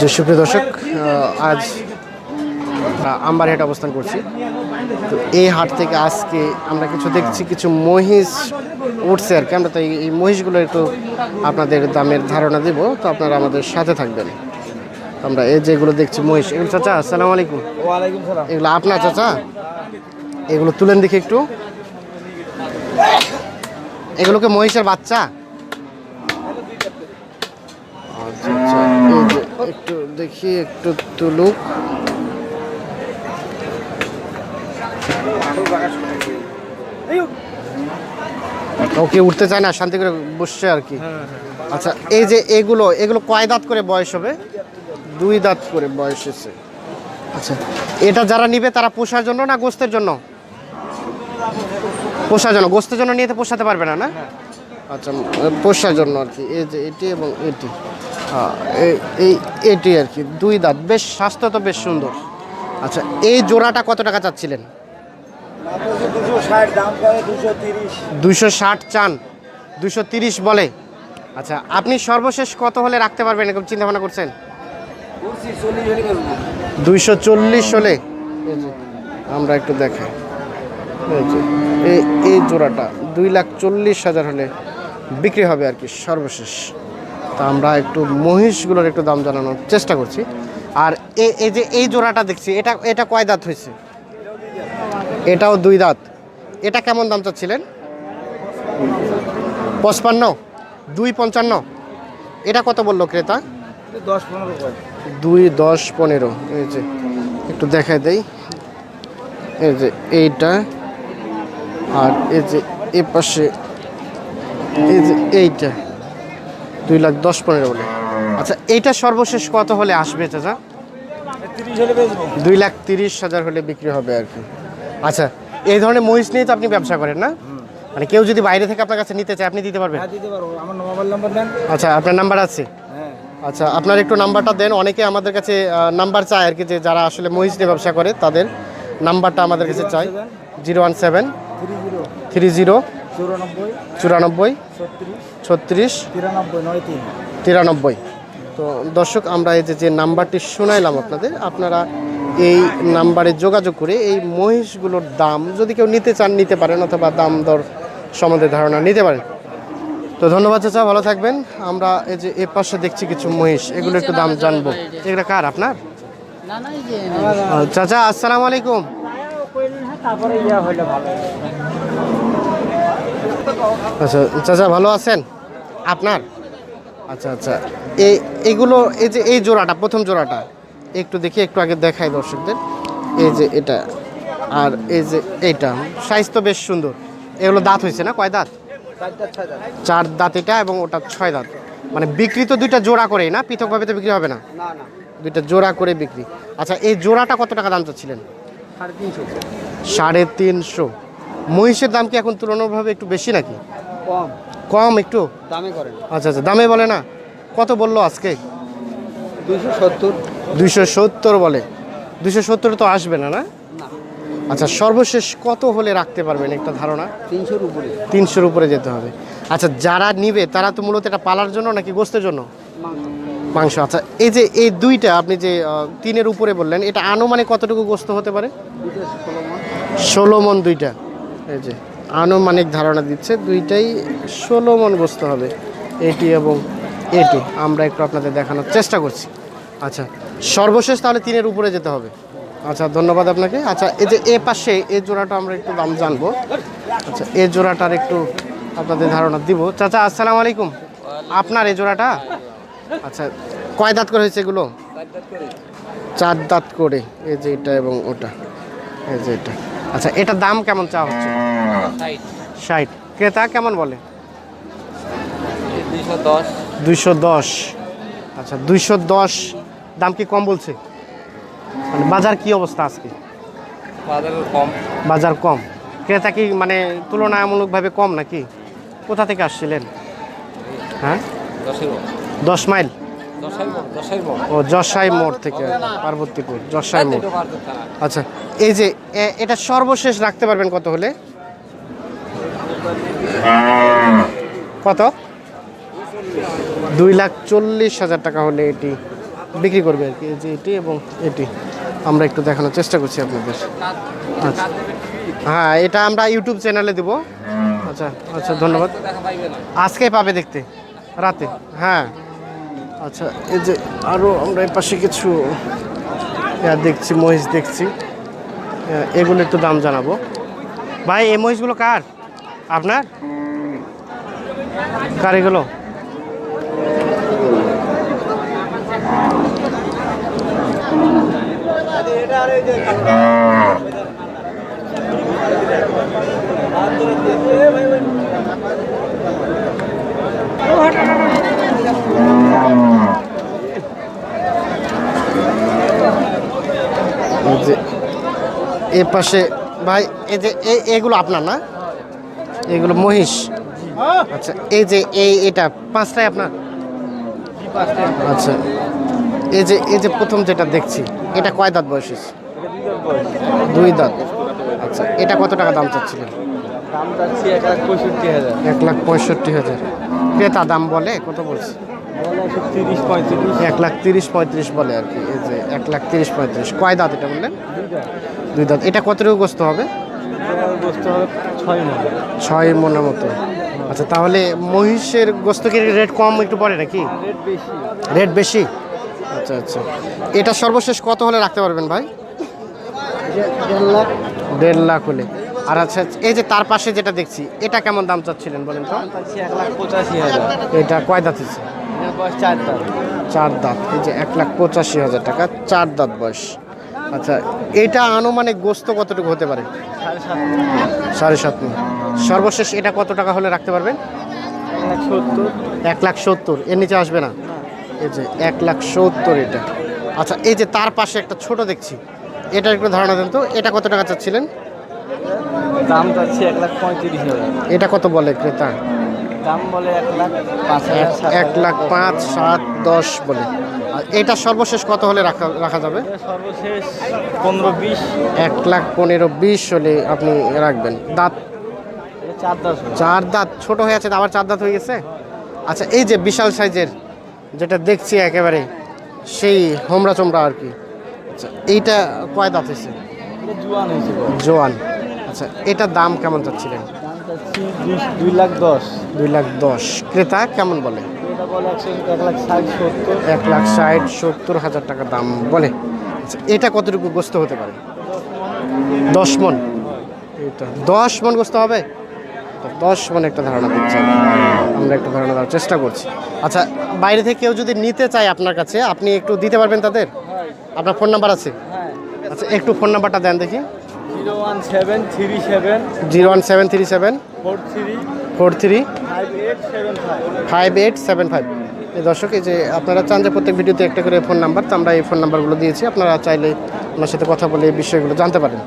যে সুপ্রিয় দর্শক আজ আমবারহাট অবস্থান করছি। তো এই হাট থেকে আজকে আমরা কিছু দেখছি কিছু মহিষ উঠছে আর কি। আমরা তো এই- মহিষগুলো একটু আপনাদের দামের ধারণা দেব তো আপনারা আমাদের সাথে থাকবেন। আমরা এই যেগুলো দেখছি মহিষ। এগুলো চাচা আসসালামু আলাইকুম। এগুলো আপনার চাচা? এগুলো তুলেন দেখি একটু। এগুলোকে মহিষের বাচ্চা আচ্ছা আচ্ছা এই যে একটু দেখি একটু তুলুক। ওকে উঠতে চায় না শান্তি করে বসছে আর কি। আচ্ছা এই যে এগুলো এগুলো কয় দাঁত করে বয়স হবে? দুই দাঁত করে বয়স এসে আচ্ছা এটা যারা নিবে তারা পোষার জন্য না গোস্তের জন্য? পোষার জন্য। গোস্তের জন্য নিয়ে তো পোষাতে পারবে না না? আচ্ছা পোষার জন্য আর কি। এই যে এটি এবং এটি। হ্যাঁ, এই- এটি আর কি, দুই দাঁত, বেশ স্বাস্থ্য তো বেশ সুন্দর। আচ্ছা এই জোড়াটা কত টাকা চাচ্ছিলেন? দুশো ষাট চান দুশো তিরিশ বলে। আচ্ছা আপনি সর্বশেষ কত হলে রাখতে পারবেন, এরকম চিন্তা ভাবনা করছেন? দুইশো চল্লিশ হলে। আমরা একটু দেখাই। এই জোড়াটা দুই লাখ চল্লিশ হাজার হলে বিক্রি হবে আর কি, সর্বশেষ। তা আমরা একটু মহিষগুলোর একটু দাম জানানোর চেষ্টা করছি। আর এই যে এই জোড়াটা দেখছি, এটা এটা কয় দাঁত হয়েছে? এটাও দুই দাঁত। এটা কেমন দাম চাচ্ছিলেন? পঁচপান্ন? দুই পঞ্চান্ন? এটা কত বলল ক্রেতা? দশ পনেরো দুই দশ পনেরো। এই যে, একটু দেখাই দেই। এই যে এইটা, আর এই যে এ পাশে, এই যে এইটা। দুই লাখ দশ পনেরো বলে। আচ্ছা এইটা সর্বশেষ কত হলে আসবে চাচা? দুই লাখ তিরিশ হাজার হলে বিক্রি হবে আর কি। আচ্ছা এই ধরনের মহিষ নিয়ে তো আপনি ব্যবসা করেন না? মানে কেউ যদি বাইরে থেকে আপনার কাছে নিতে চায় আপনি দিতে পারবেন? হ্যাঁ আচ্ছা আপনার নাম্বার আছে? হ্যাঁ। আচ্ছা আপনার একটু নাম্বারটা দেন। অনেকে আমাদের কাছে নাম্বার চায় আর কি যে যারা আসলে মহিষ নিয়ে ব্যবসা করে তাদের নাম্বারটা আমাদের কাছে চাই। Zero one seven three zero চুরানব্বই চুরানব্বই ছত্রিশ ছত্রিশ তিরানব্বই নয় তিন। তিরানব্বই। তো দর্শক আমরা এই যে যে নাম্বারটি শোনাইলাম আপনাদের আপনারা এই নাম্বারে যোগাযোগ করে এই মহিষগুলোর দাম যদি কেউ নিতে চান নিতে পারেন অথবা দাম দর সম্বন্ধে ধারণা নিতে পারেন। তো ধন্যবাদ চাচা ভালো থাকবেন। আমরা এই যে এ পাশে দেখছি কিছু মহিষ এগুলো একটু দাম জানব। এগুলো কার আপনার? চাচা আসসালামু আলাইকুম। আচ্ছা চাচা ভালো আছেন? আপনার? আচ্ছা আচ্ছা। এই এগুলো এই যে এই জোড়াটা প্রথম জোড়াটা একটু দেখি একটু আগে দেখাই দর্শকদের। এই যে এটা আর এই যে এইটা সাইজ তো বেশ সুন্দর। এগুলো দাঁত হয়েছে না? কয় দাঁত? চার দাঁত এটা এবং ওটা ছয় দাঁত। মানে বিক্রি তো দুইটা জোড়া করেই না? পৃথকভাবে তো বিক্রি হবে না। দুইটা জোড়া করে বিক্রি। আচ্ছা এই জোড়াটা কত টাকা দাম চাচ্ছিলেন? সাড়ে তিনশো। সাড়ে তিনশো। মহিষের দাম কি এখন তুলনাভাবে একটু বেশি নাকি? কম। কম একটু? দামে করেন আচ্ছা আচ্ছা দামে বলে না। কত বলল আজকে? দুইশো সত্তর। দুইশো সত্তর বলে। দুইশো সত্তর তো আসবে না না? না। আচ্ছা সর্বশেষ কত হলে রাখতে পারবেন একটা ধারণা? তিনশোর উপরে। তিনশোর উপরে যেতে হবে। আচ্ছা যারা নিবে তারা তো মূলত এটা পালার জন্য নাকি গোস্তের জন্য? মাংস। আচ্ছা এই যে এই দুইটা আপনি যে তিনের উপরে বললেন এটা আনুমানিক কতটুকু গোস্ত হতে পারে? ষোলো মন দুইটা। এই যে আনুমানিক ধারণা দিচ্ছে দুইটাই ষোলো মন গোস্ত হবে এটি এবং এটি। আমরা একটু আপনাদের দেখানোর চেষ্টা করছি। আচ্ছা সর্বশেষ তাহলে তিনের উপরে যেতে হবে। আচ্ছা ধন্যবাদ আপনাকে। আচ্ছা এই যে এ পাশে এই জোড়াটা আমরা একটু দাম জানব। আচ্ছা এই জোড়াটার একটু আপনাদের ধারণা দিব। চাচা আসসালামু আলাইকুম। আপনার এই জোড়াটা? আচ্ছা কয় দাঁত করে হয়েছে এগুলো? চার দাঁত করে এই যে এটা এবং ওটা এই যে এটা। আচ্ছা এটার দাম কেমন চা হচ্ছে? ষাট। ক্রেতা কেমন বলে? দুইশো দশ। আচ্ছা দুইশো দশ। দাম কি কম বলছে? মানে বাজার কি অবস্থা আজকে? বাজার কম। বাজার কম। ক্রেতা কি মানে তুলনামূলকভাবে কম নাকি? কোথা থেকে আসছিলেন? হ্যাঁ? দশ মাইল? ও যশাই মোড় থেকে পার্বতীপুর যশাই মোড়। আচ্ছা এই যে এটা সর্বশেষ রাখতে পারবেন কত হলে? কত? দুই লাখ চল্লিশ হাজার টাকা হলে এটি বিক্রি করবে আর কি এই যে এটি এবং এটি। আমরা একটু দেখানোর চেষ্টা করছি আপনাদের। আচ্ছা। হ্যাঁ এটা আমরা ইউটিউব চ্যানেলে দেবো। আচ্ছা আচ্ছা ধন্যবাদ। আজকে পাবে দেখতে রাতে। হ্যাঁ। আচ্ছা এই যে আরও আমরা এই পাশে কিছু দেখছি, মহিষ দেখছি। এগুলো একটু দাম জানাব। ভাই, এই মহিষগুলো কার? আপনার? কার এগুলো? যে এ পাশে ভাই এই যে এগুলো আপনার না? এগুলো মহিষ। আচ্ছা এই যে এই এটা পাঁচটাই আপনার? আচ্ছা এই যে এই যে প্রথম যেটা দেখছি এটা কয় দাঁত বয়স দুই দাঁত। আচ্ছা এটা কত টাকা দাম চাচ্ছিলেন? এক লাখ পঁয়ষট্টি হাজার। ক্রেতা দাম বলে কত বলছে? এক লাখ তিরিশ পঁয়ত্রিশ। বলে আর কি এই যে এক লাখ তিরিশ পঁয়ত্রিশ। কয় দাঁত এটা বললেন? দুই দাঁত। এটা কতটুকু গোস্ত হবে? হবে ছয় মনের মতো। আচ্ছা তাহলে মহিষের গোস্ত কি রেট কম একটু পড়ে নাকি? রেট বেশি। রেট বেশি? আচ্ছা আচ্ছা। এটা সর্বশেষ কত হলে রাখতে পারবেন ভাই? দেড় লাখ হলে। আর আচ্ছা এই যে তার পাশে যেটা দেখছি এটা কেমন দাম চাচ্ছিলেন বলেন তো? এটা কয় দাঁত চার দাঁত। এই যে এক লাখ পঁচাশি হাজার টাকা চার দাঁত বয়স। আচ্ছা এটা আনুমানিক গোস্ত কতটুকু হতে পারে? সাড়ে সাত। সর্বশেষ এটা কত টাকা হলে রাখতে পারবেন? এক লাখ সত্তর। এর নিচে আসবে না। এই যে এক লাখ সত্তর এটা। আচ্ছা এই যে তার পাশে একটা ছোট দেখছি এটা একটু ধারণা দেন তো এটা কত টাকা চাচ্ছিলেন? দাম চাচ্ছি এক লাখ পঁয়ত্রিশ হাজার। এটা কত বলে ক্রেতা? দাম বলে এক লাখ পাঁচ এক- সাত লাখ পাঁচ সাত দশ বলে। আর এটা সর্বশেষ কত হলে রাখা রাখা যাবে? সর্বশেষ পনেরো বিশ। এক লাখ পনেরো বিশ হলে আপনি রাখবেন। দাঁত? চার দশ চার দাঁত। ছোট হয়ে আছে আবার চার দাঁত হয়ে গেছে? আচ্ছা এই যে বিশাল সাইজের যেটা দেখছি একেবারে সেই হোমরা চোমরা আর কি। আচ্ছা এইটা কয় দাঁত হয়েছে? এটা জুয়ান। জোয়ান। আচ্ছা এটার দাম কেমন চাচ্ছিলেন? দুই- লাখ দশ। দুই লাখ দশ। ক্রেতা কেমন বলে? এক লাখ ষাট সত্তর। হাজার টাকা দাম বলে। আচ্ছা এটা কতটুকু গোস্ত হতে পারে? দশ মন। এটা দশ মন গোস্ত হবে? দশ মন একটা ধারণা দিচ্ছি আমি। আমরা একটা ধারণা দেওয়ার চেষ্টা করছি। আচ্ছা বাইরে থেকে কেউ যদি নিতে চায় আপনার কাছে আপনি একটু দিতে পারবেন তাদের? আপনার ফোন নাম্বার আছে? হ্যাঁ। আচ্ছা একটু ফোন নাম্বারটা দেন দেখি। Zero one seven three seven zero one seven three seven four three four three five eight seven five. দর্শক এই যে আপনারা চান যে প্রত্যেক ভিডিওতে একটা করে ফোন নাম্বার তো আমরা এই ফোন নাম্বারগুলো দিয়েছি। আপনারা চাইলে ওনার সাথে কথা বলে এই বিষয়গুলো জানতে পারেন।